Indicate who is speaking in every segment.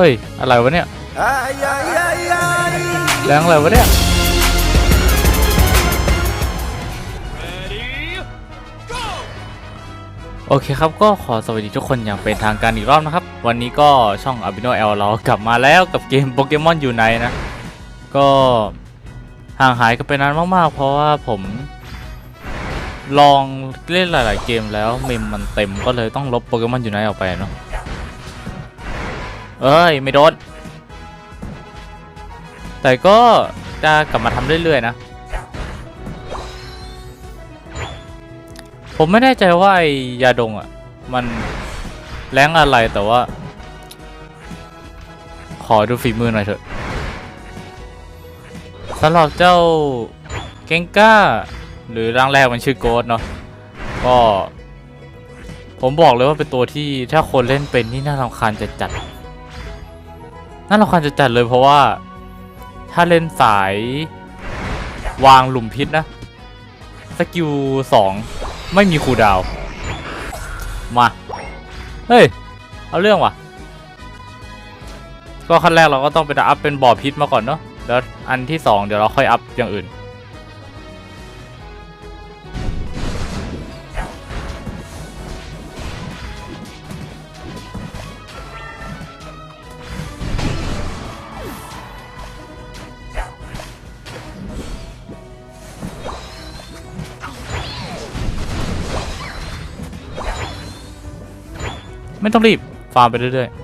Speaker 1: เฮ้ย อะไรวะเนี่ยแรงอะไรวะเนี่ยโอเคครับก็ขอสวัสดีทุกคนอย่างเป็นทางการอีกรอบนะครับ วันนี้ก็ช่อง a b i n o L เรากลับมาแล้วกับเกมโปเกมอนอยู่ไนนะ ก็ห่างหายกันไปนานมากๆ เพราะว่าผมลองเล่นหลาย ๆ เกมแล้วเมมมันเต็มก็เลยต้องลบโปเกมอนอยู่ไนออกไปเนาะ เอ้ย ไม่โดน แต่ก็จะกลับมาทำเรื่อยๆนะ ผมไม่แน่ใจว่าไอยาดงอะ มันแรงอะไรแต่ว่า ขอดูฝีมือหน่อยเถอะสำหรับเจ้าเกงก้า หรือร่างแรกมันชื่อโกดเนาะก็ผมบอกเลยว่าเป็นตัวที่ถ้าคนเล่นเป็นนี่น่ารำคาญจะจัด น่ารำคาญจะจัดเลยเพราะว่า ถ้าเล่นสายวางหลุมพิษนะ สกิลสองไม่มีคูดาว มา เฮ้ย เอาเรื่องว่ะ ก็ขั้นแรกเราก็ต้องไปอัพเป็นบ่อพิษมาก่อนเนาะแล้วอันที่สองเดี๋ยวเราค่อยอัพอย่างอื่น ไม่ต้องรีบ ฟาร์มไปเรื่อยๆ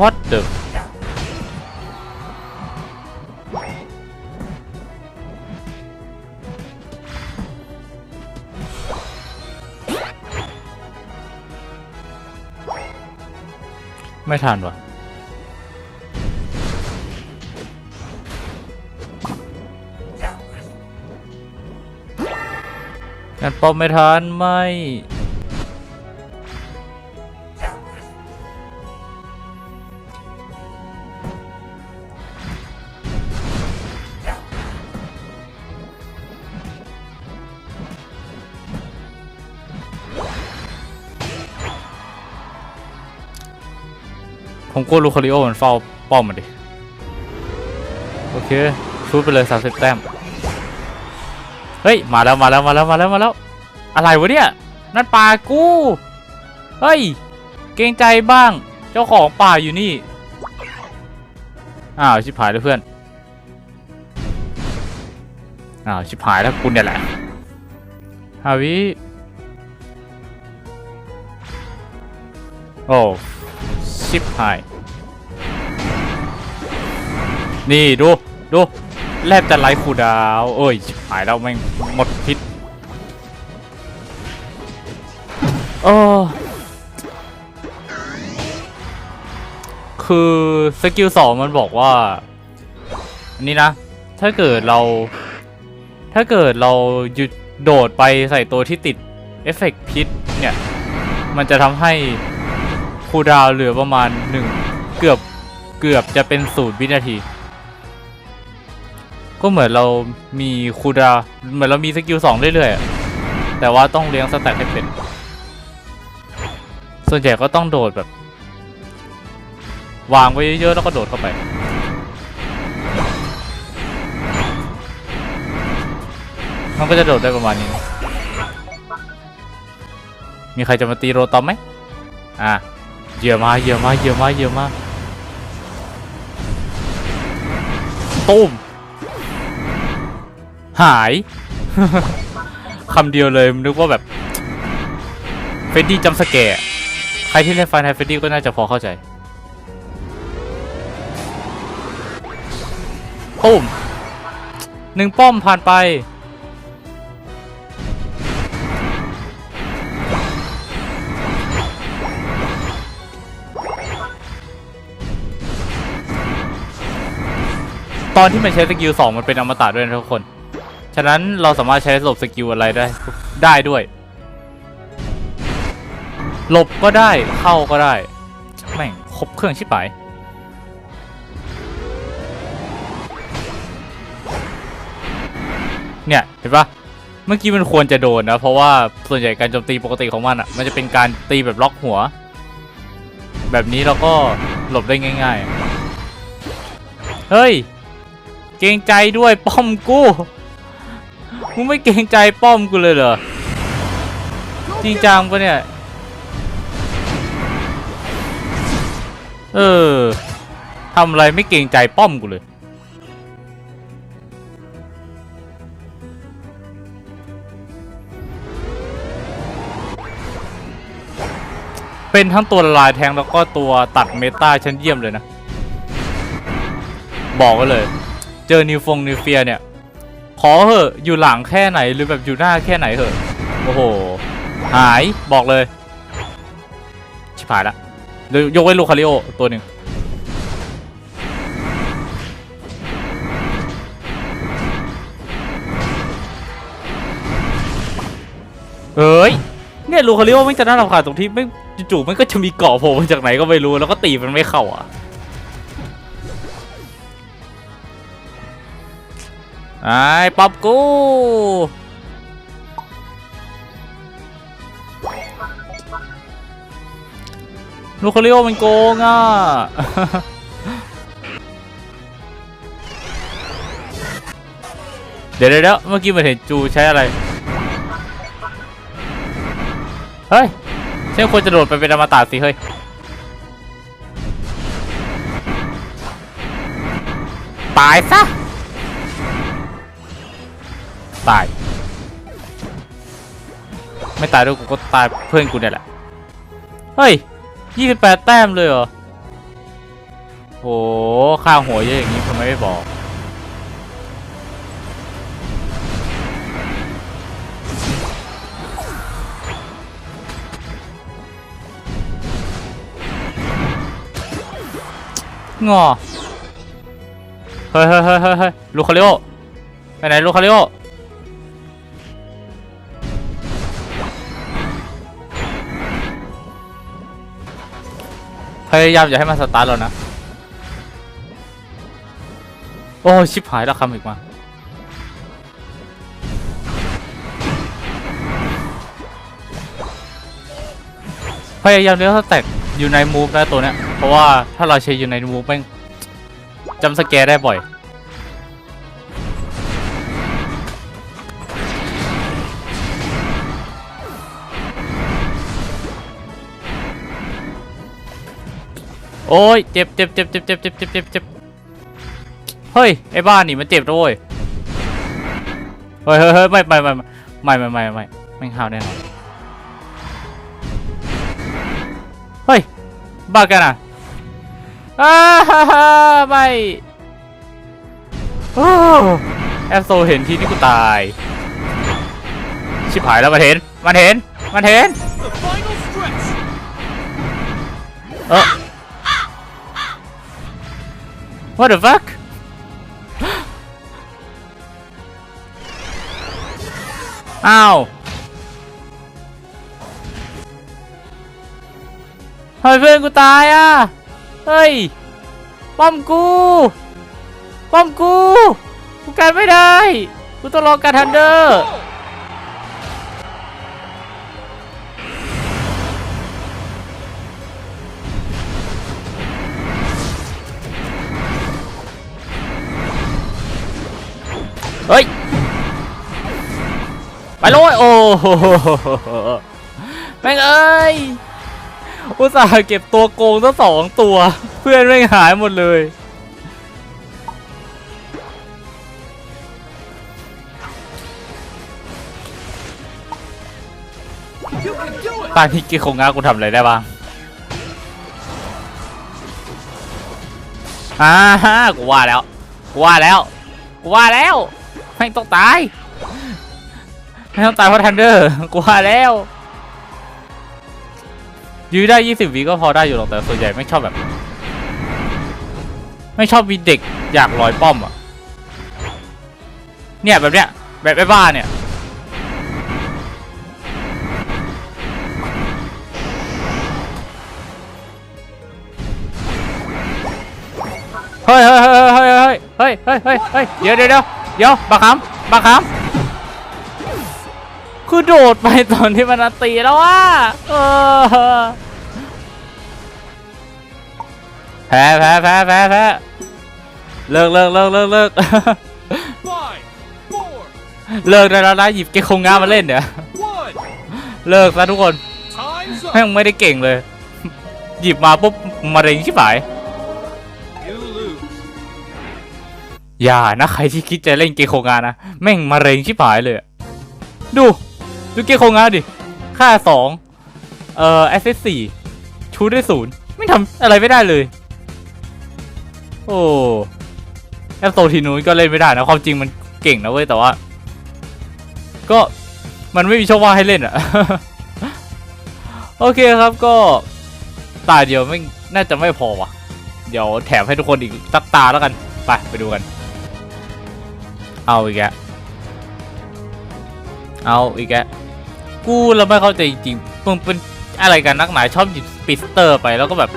Speaker 1: What the ไม่ทันวะงั้นป้อมไม่ทันไม่ ผมกลัวลูคาริโอมันเฝ้าป้อมมันดิ โอเคชูดไปเลย30แต้ม เฮ้ย มาแล้วมาแล้วมาแล้วมาแล้วมาแล้ว อะไรวะเนี่ย นั่นป่ากู เฮ้ย เกรงใจบ้าง เจ้าของป่าอยู่นี่ อ้าว ชิบหายแล้วเพื่อน อ้าว ชิบหายแล้วคุณเนี่ยแหละฮาวิโอ้ชิบหาย นี่ดูดูแลบจะไล่คูดาวเอ้ยหายแล้วแม่งหมดพิษโอ้คือสกิลสองมันบอกว่า อันนี้นะ ถ้าเกิดเรา ถ้าเกิดเราหยุดโดดไปใส่ตัวที่ติดเอฟเฟกต์พิษเนี่ย มันจะทำให้คูดาวเหลือประมาณหนึ่งเกือบเกือบจะเป็นศูนย์วินาที ก็เหมือนเรามีคูดาเหมือนเรามีสกิลสองเรื่อยๆแต่ว่าต้องเลี้ยงสแต็กให้เป็นส่วนใหญ่ก็ต้องโดดแบบ วางไว้เยอะๆแล้วก็โดดเข้าไปมันก็จะโดดได้ประมาณนี้ มีใครจะมาตีโรตอมไหมอะเยื่อมาเยื่อมาเยื่อมาเยื่อมาตุ้ม หาย คำเดียวเลยนึกว่าแบบเฟดดี้จำสแกร์ใครที่เล่นไฟน a ลเฟดดี้ก็น่าจะพอเข้าใจตุ้มหนึ่งป้อมผ่านไป ตอนที่มันใช้สกิลสองมันเป็นอมตะด้วยนะทุกคน ฉะนั้นเราสามารถใช้หลบสกิลอะไรได้ ได้ด้วย หลบก็ได้เข้าก็ได้ แม่งครบเครื่องชิบหายเนี่ยเห็นปะเมื่อกี้มันควรจะโดนนะ เพราะว่าส่วนใหญ่การโจมตีปกติของมันอะ มันจะเป็นการตีแบบล็อกหัว แบบนี้เราก็หลบได้ง่าย ๆ เฮ้ย เกรงใจด้วยป้อมกู้ มึงไม่เกรงใจป้อมกูเลยเหรอ จริงจังปะเนี่ย เออทำอะไรไม่เกรงใจป้อมกูเลย เป็นทั้งตัวลายแทงแล้วก็ตัวตัดเมตาชั้นเยี่ยมเลยนะ บอกไว้เลย เจอนิวฟงนิวเฟียเนี่ย ขอเหอะอยู่หลังแค่ไหนหรือแบบอยู่หน้าแค่ไหนเหอะโอ้โห หายบอกเลย ชิบหายละเดี๋ยวยกไว้ลูคาริโอตัวหนึ่งเอ้ย เนี่ยลูคาริโอไม่จะน่ารำคาญตรงที่ไม่จู่ๆมันก็จะมีเกาะโผล่มาจากไหนก็ไม่รู้แล้วก็ตีมันไม่เข้าอะ ไอ้ป๊อปกูลูคาริโอมันโกงอะเดี๋ยวเดี๋ยวเดี๋ยวเมื่อกี้มันเห็นจูใช้อะไร เฮ้ยเช่นควรจะโดดไปเป็นอมตะสิเฮ้ย ตายซะ ตาย ไม่ตายด้วยกูก็ตายเพื่อนกูเนี่ยแหละ เฮ้ย28แปดแต้มเลยเหรอโหค่าหัวเยอะอย่างนี้ทำไมไม่บอก งอ เฮ้ยเฮ้ยเฮ้ยเฮ้ยเฮ้ยลูคาริโอไปไหนลูคาริโอ พยายามอย่าให้มันสตาร์ทเรานะ โอ้ชิบหายแล้วคำอีกมาพยายามเลี้ยวสแต็กอยู่ในมูฟนะตัวเนี้ย เพราะว่าถ้าเราใช้อยู่ในมูฟแม่งจำสแกร์ได้บ่อย โอ้ยเจ็บเจ็บเจ็บเจ็บเจ็บเจ็บเจ็บเจ็บเจ็บเฮ้ยไอ้บ้านนี่มันเจ็บด้วยเฮ้ยเฮ้ยเฮ้ยไม่ไม่ไม่ไม่ไม่ไม่ไม่ไม่ห้าวแน่นอนเฮ้ยบ้ากันอะอ้าฮ่าฮ่าไม่โอ้แอปโซเห็นทีนี่กูตาย ชิบหายแล้วมันเห็น มันเห็น มันเห็น เออ What the fuck? Ow! Thôi viên của tài à! Ê! Bom cu! Bom cu! Của càn mới đây! Của tôi lo càn hẳn đơ! เฮ้ย ไปเลยโอ้โหแม่งเอ้ย อุตส่าห์เก็บตัวโกงตั้งสองตัว เพื่อนแม่งหายหมดเลยตอนที่กิคงงากูทำอะไรได้บ้างอ่าฮะกูว่าแล้ว กูว่าแล้ว กูว่าแล้ว ไม่ต้องตายไม่ต้องตายเพราะทันเดอร์กูว่าแล้วยื้อได้ 20วิก็พอได้อยู่หรอกแต่ส่วนใหญ่ไม่ชอบแบบไม่ชอบมีเด็กอยากลอยป้อมอะ เนี่ยแบบเนี้ยแบบไอ้บ้าเนี่ยเฮ้ยเฮ้ยเฮ้ยเฮ้ยเฮ้ยเฮ้ยเฮ้ยเฮ้ยเฮ้ยเดี๋ยวเดี๋ยว เดี๋ยวบักคำบักคำคือโดดไปตอนที่มันตีแล้วว่ะเออพ้แพ้แพ้แพ้แพ้เลิกเลิกเลิกเลิกเลิกเลิกได้แล้วนะหยิบเกคงงามาเล่นเนี่ยเลิกซะทุกคนแม่งไม่ได้เก่งเลย หยิบมาปุ๊บมะเร็งชิบหาย อย่านะใครที่คิดจะเล่นเกโคงานะแม่งมะเร็งชิบหายเลยอะดู ดูเกโคงาดิ ค่าสองเอ่อแอสเซสสี่ชูได้ศูนย์ไม่ทำอะไรไม่ได้เลย โอ้แอปโตทีนู้นก็เล่นไม่ได้นะความจริงมันเก่งนะเว้ยแต่ว่า ก็มันไม่มีช่องว่างให้เล่นอะโอเคครับก็ตาเดียวไม่น่าจะไม่พอว่ะเดี๋ยวแถมให้ทุกคนอีกสักตาแล้วกัน ไปไปดูกัน เอาอีกแล้วเอาอีกแล้วกูเราไม่เข้าใจจริงมึงเป็นอะไรกันนักหนาชอบหยิบสปิสเตอร์ไปแล้วก็แบบ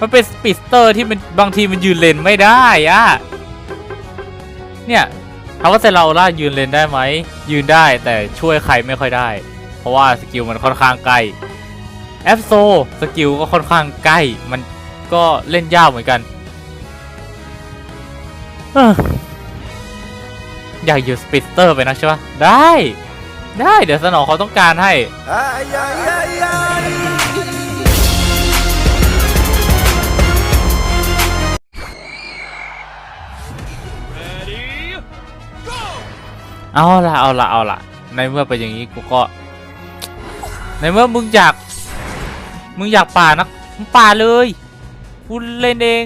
Speaker 1: มันเป็นสปิสเตอร์ที่มันบางทีมันยืนเลนไม่ได้อะเนี่ยถามว่าเซราล่ายืนเลนได้ไหมยืนได้แต่ช่วยใครไม่ค่อยได้ เพราะว่าสกิลมันค่อนข้างใกล้แอปโซสกิลก็ค่อนข้างใกล้ มันก็เล่นยากเหมือนกัน อยากอยู่สปิสเตอร์ไปนะใช่ปะได้ ได้เดี๋ยวสนองเขาต้องการให้ เอาละเอาละเอาละในเมื่อเป็นอย่างนี้กูก็ ในเมื่อมึงอยาก มึงอยากป่านักป่าเลยกูเล่นเอง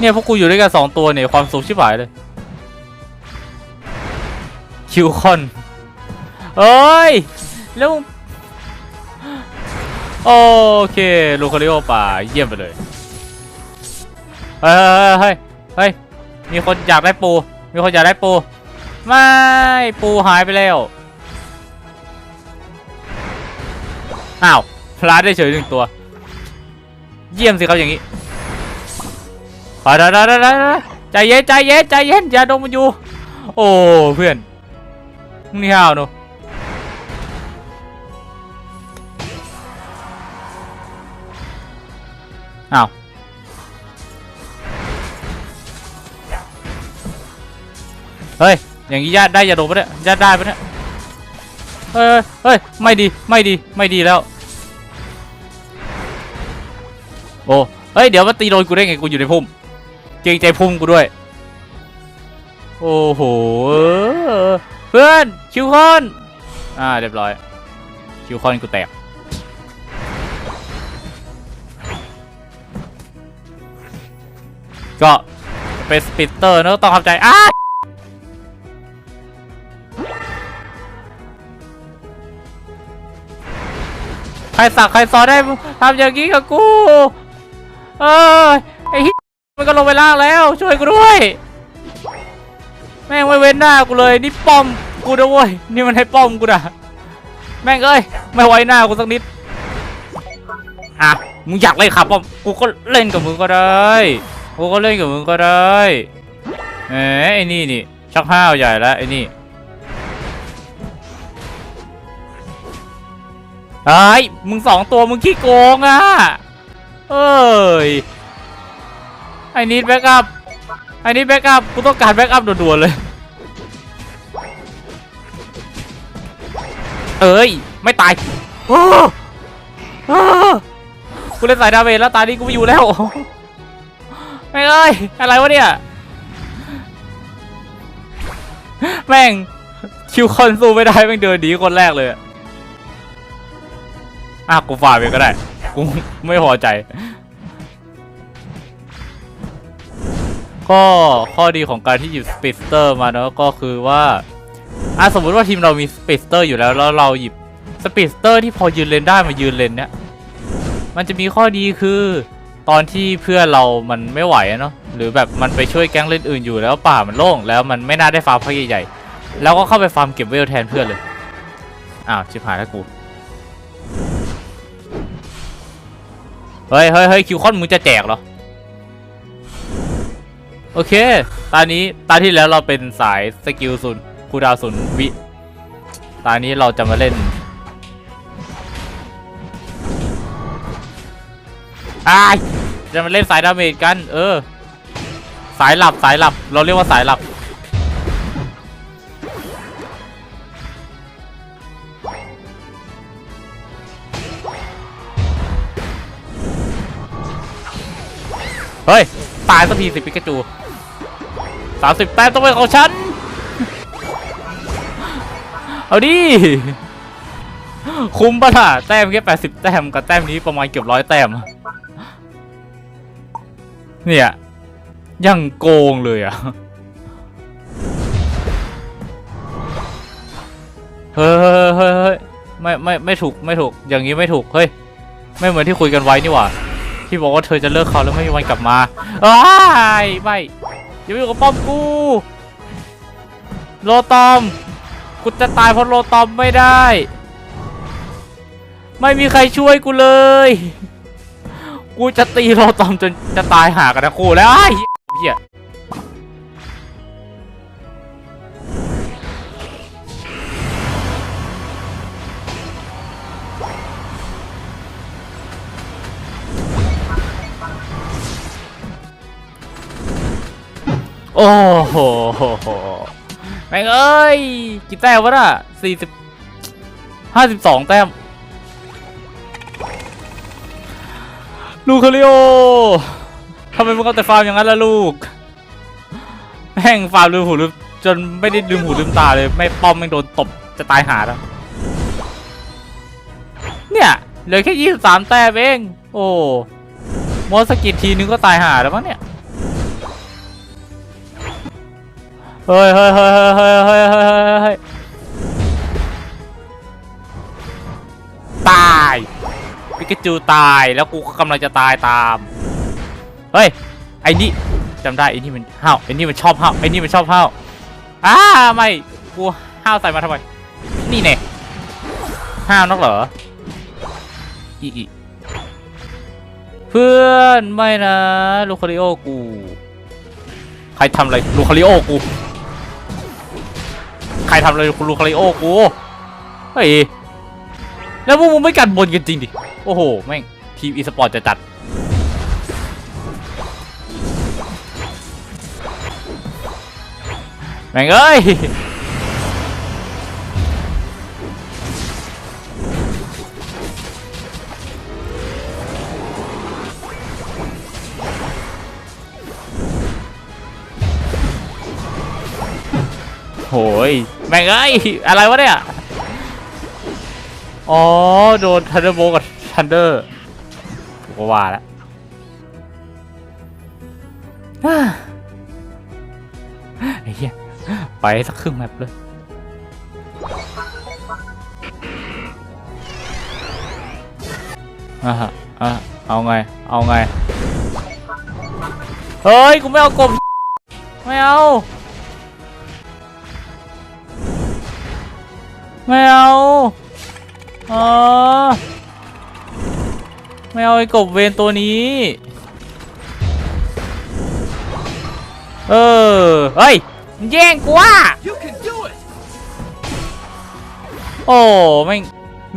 Speaker 1: เนี่ยพวกกูอยู่ด้วยกันสองตัวเนี่ยความสุขชิบหายเลย คิวคอนเอ้ย แล้วโอเคลูคาริโอป่าเยี่ยมไปเลย เฮ้ยเฮ้ยเฮ้ยมีคนอยากได้ปู มีคนอยากได้ปู ไม่ ปูหายไปแล้ว อ้าวพลาดได้เฉยหนึ่งตัว เยี่ยมสิครับอย่างนี้ ไปได้ได้ได้ได้ใจเย็นใจเย็นใจเย็นอย่าดมมันอยู่ โอ้เพื่อนมึงนี่ห้าวเนอะอ้าวเฮ้ย อย่างนี้ญาติได้ยาดมปะเนี่ยญาติได้ปะเนี่ยเฮ้ยเฮ้ย ไม่ดี ไม่ดี ไม่ดีแล้ว โอ้ เฮ้ย เดี๋ยวมาตีโดนกูได้ไง กูอยู่ในพุ่ม เกรงใจพุ่มกูด้วย โอ้โห เพื่อน คิวคอน อ่า เรียบร้อย คิวคอนกูแตก ก็เป็นสปิตเตอร์นะต้องทำใจอ้าใครสั่งใครสอนได้ทำอย่างนี้กับกู เอ้ยไอ้ มันก็ลงไปล่างแล้ว ช่วยกูด้วย แม่งไม่เว้นหน้ากูเลยนี่ป้อมกูนะเว้ยนี่มันให้ป้อมกูนะแม่งเอ้ยไม่ไว้หน้ากูสักนิดอะมึงอยากเล่นครับป้อมกูก็เล่นกับมึงก็ได้กูก็เล่นกับมึงก็ได้เอ้ไอ้นี่นี่ชักห้าวใหญ่แล้วไอ้นี่ไอ้มึงสองตัวมึงขี้โกงอะเอ้ย ไอ้นิดแบ็กอัพไอ้นิดแบ็กอัพกูต้องการแบ็กอัพด่วนๆเลย เอ้ย ไม่ตายโอ้โอ้กูเล่นสายดาเมจแล้วตานี้กูไม่อยู่แล้วไม่งเอ้ย อะไรวะเนี่ย แม่ง คิวคอนสู้ไม่ได้ แม่งเดินหนีคนแรกเลยอะอะ กูฝ่าไปก็ได้ กูไม่พอใจ ก็ข้อดีของการที่หยิบสปิสเตอร์มาเนอะก็คือว่าอะสมมติว่าทีมเรามีสปิสเตอร์อยู่แล้วแล้วเราหยิบสปิสเตอร์ที่พอยืนเลนได้มายืนเลนเนี้ยมันจะมีข้อดีคือตอนที่เพื่อนเรามันไม่ไหวเนาะหรือแบบมันไปช่วยแก๊งเล่นอื่นอยู่แล้วป่ามันโล่งแล้วมันไม่น่าได้ฟาร์มพักใหญ่ๆแล้วก็เข้าไปฟาร์มเก็บเวลแทนเพื่อนเลยอ้าวชิบหายแล้วกูเฮ้ยเฮ้ยเฮ้ยคิวคอนมึงจะแจกเหรอ โอเค ตานี้ ตาที่แล้วเราเป็นสายสกิลศูนย์คูดาวศูนย์วิ ตานี้เราจะมาเล่นอายจะมาเล่นสายดาเมจกัน เออ สายหลับสายหลับ เราเรียกว่าสายหลับ เฮ้ย ตายสักทีสิปิกาจู สามสิบแต้มต้องเป็นของฉัน เอาดิ คุ้มปะล่ะแต้มแค่แปดสิบแต้มกับแต้มนี้ประมาณเกือบร้อยแต้ม เนี่ยยังโกงเลยอะเฮ้ยเฮ้ยเฮ้ยเฮ้ยไม่ไม่ไม่ถูกไม่ถูกอย่างนี้ไม่ถูกเฮ้ยไม่เหมือนที่คุยกันไว้นี่หว่าที่บอกว่าเธอจะเลิกเขาแล้วไม่มีวันกลับมาอ้ายไม่ อย่าไปอยู่กับป้อมกูโลตอมกูจะตายเพราะโลตอมไม่ได้ ไม่มีใครช่วยกูเลย กูจะตีโลตอมจนจะตายหากันนะคู่แล้วไอ้เหี้ย โอ้โหแม่งเอ้ยกี่แต้มวะน่ะสี่สิบห้าสิบสองแต้มลูคาริโอทำไมมึงเอาแต่ฟาร์มอย่างนั้นล่ะลูก แม่งฟาร์มลืมหูลืมจนไม่ได้ลืมหูลืมตาเลย ไม่ป้อมแม่งโดนตบจะตายหาแล้ว เนี่ยเหลือแค่ยี่สิบสามแต้มเอง โอ้มอสกิดทีนึงก็ตายหาแล้วมั้งเนี่ย เฮ้ยเฮ้ยเฮ้ยเฮ้ยเฮ้ยเฮ้ยเฮ้ยตายพิกาจูตายแล้วกูก็กำลังจะตายตาม เฮ้ย ไอ้นี่จำได้ไอ้นี่มันห้าวไอ้นี่มันชอบห้าวไอ้นี่มันชอบห้าวอ้าไม่กูห้าวใส่มาทำไมนี่เนี่ห้าวนักเหรออีอีเพื่อนไม่นะลูคาริโอกู ใครทำอะไรลูคาริโอกู ใครทำอะไรคุณลูคาริโอกูเฮ้ยแล้วพวกมึงไม่กันบนกันจริงดิ โอ้โห แม่ง ทีมอีสปอร์ตจะจัด แม่งเอ้ย โหยแม่งเอ้ยอะไรวะเนี่ย อ๋อ โดนทันเดอร์โบกับทันเดอร์ถูกว่าแล้วฮ่าไอ้เหี้ย ไปสักครึ่งแมปเลยอะฮะอะเอาไง เอาไง เฮ้ย กูไม่เอากบไม่เอา ไม่เอาอ๋อไม่เอาไอ้กบเวนตัวนี้ เออ เฮ้ยมันแย่งกูอะ
Speaker 2: You can do it!
Speaker 1: โอ้ไม่ง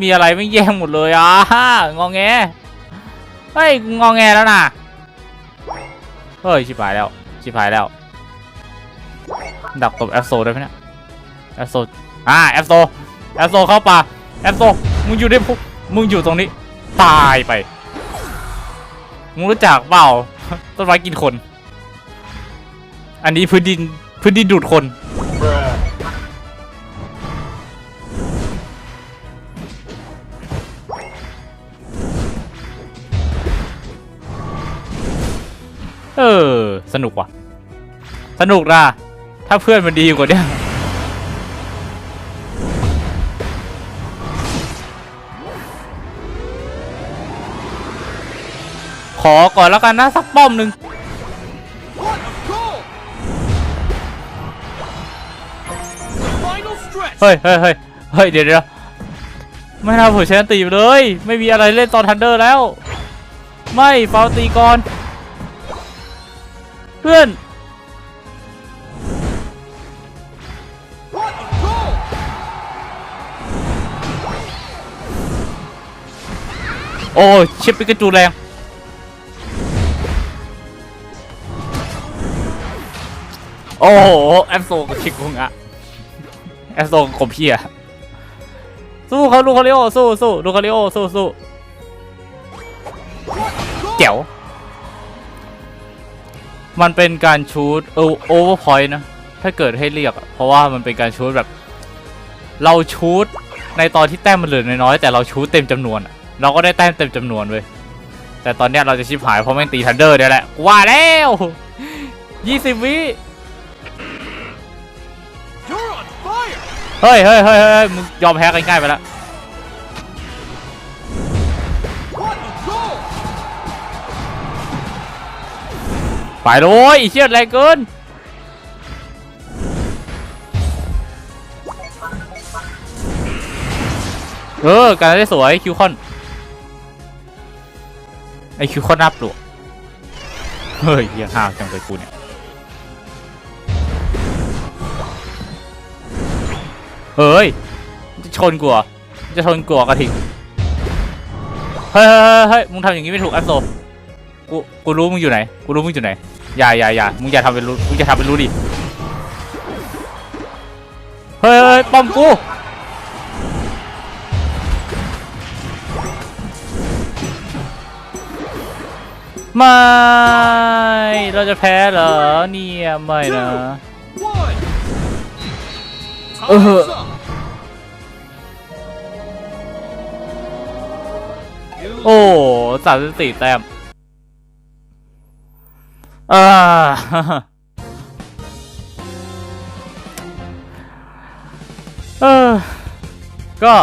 Speaker 1: มีอะไรไม่งแย่งหมดเลยอะงอแงเฮ้ยกูงอแงแล้วนะเฮ้ยชิบหายแล้วชิบหายแล้ว ดักตบแอปโซได้ไหมเนี่ยแอปโซอ่าแอปโซ แอปโซเข้าป่าแอปโซมึงอยู่ในพุมึงอยู่ตรงนี้ ตายไป มึงรู้จักเปล่าต้นไม้กินคน อันนี้พื้นดินพื้นดินดูดคน เออ สนุกว่ะ สนุกนะ ถ้าเพื่อนมันดีกว่าเนี้ ขอก่อนแล้วกันนะ สักป้อมหนึ่งเฮ้ยเฮ้ยเฮ้ยเฮ้ยเดี๋ยวเดี๋ยวไม่น่าเผื่อใช้อันตีเลย ไม่มีอะไรเล่นตอนทันเดอร์แล้ว ไม่ฟาวตีก่อน เพื่อนโอ้ ชิปปิกาจูแรง โอ้โหแอปโซกับชิคุงอะแอปโซกับกบเพียสู้เขาลูคาริโอสู้สู้ลูคาริโอสู้สู้เจ๋วมันเป็นการชูดเออโอเวอร์พอยต์นะ ถ้าเกิดให้เรียก เพราะว่ามันเป็นการชูดแบบ เราชูดในตอนที่แต้มมันเหลือน้อยแต่เราชูดเต็มจำนวน เราก็ได้แต้มเต็มจำนวนเว้ยแต่ตอนเนี้ยเราจะชิบหายเพราะแม่งตีทันเดอร์เนี่ยแหละว่าแล้วยี่สิบวิ เฮ้ยเฮ้ยเฮ้ยเฮ้ยมึงยอมแพ้กันง่ายไปแล้วไปเลยอ้เชี่ยแรงเกินเออการได้สวยคิวคอนไอคิวคอนน่าปลวกเฮ้ยยังห่างจังเลยกูเนี่ย เฮ้ยจะชนกูเหรอจะชนกูกระทิงเฮ้ยเฮ้ยเฮ้ยมึงทำอย่างนี้ไม่ถูกแอปโซกูกูรู้มึงอยู่ไหนกูรู้มึงอยู่ไหนอย่าอย่าอย่ามึงอย่าทำเป็นรู้มึงอย่าทำเป็นรู้ดิเฮ้ยป้อมกูไม่ เราจะแพ้เหรอเนี่ยไม่นะ Uh.
Speaker 2: Time's up! You
Speaker 1: โอ้สามสิบสี่แต้มอ่าเออ ก็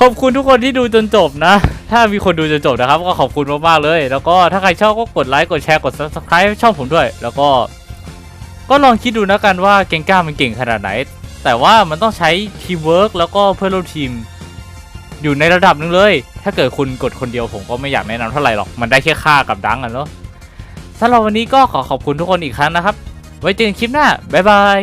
Speaker 1: ขอบคุณทุกคนที่ดูจนจบนะ ถ้ามีคนดูจนจบนะครับ ก็ขอบคุณมากๆเลย แล้วก็ถ้าใครชอบก็กดไลค์ กดแชร์ กด subscribe ช่องผมด้วย แล้วก็ ก็ลองคิดดูนะกันว่าเกงก้ามันเก่งขนาดไหน แต่ว่ามันต้องใช้ทีมเวิร์กแล้วก็เพื่อนร่วมทีม อยู่ในระดับนึงเลย ถ้าเกิดคุณกดคนเดียวผมก็ไม่อยากแนะนำเท่าไหร่หรอก มันได้แค่ค่ากับดังกันเนาะสำหรับวันนี้ก็ขอขอบคุณทุกคนอีกครั้งนะครับ ไว้เจอกันคลิปหน้าบ๊ายบาย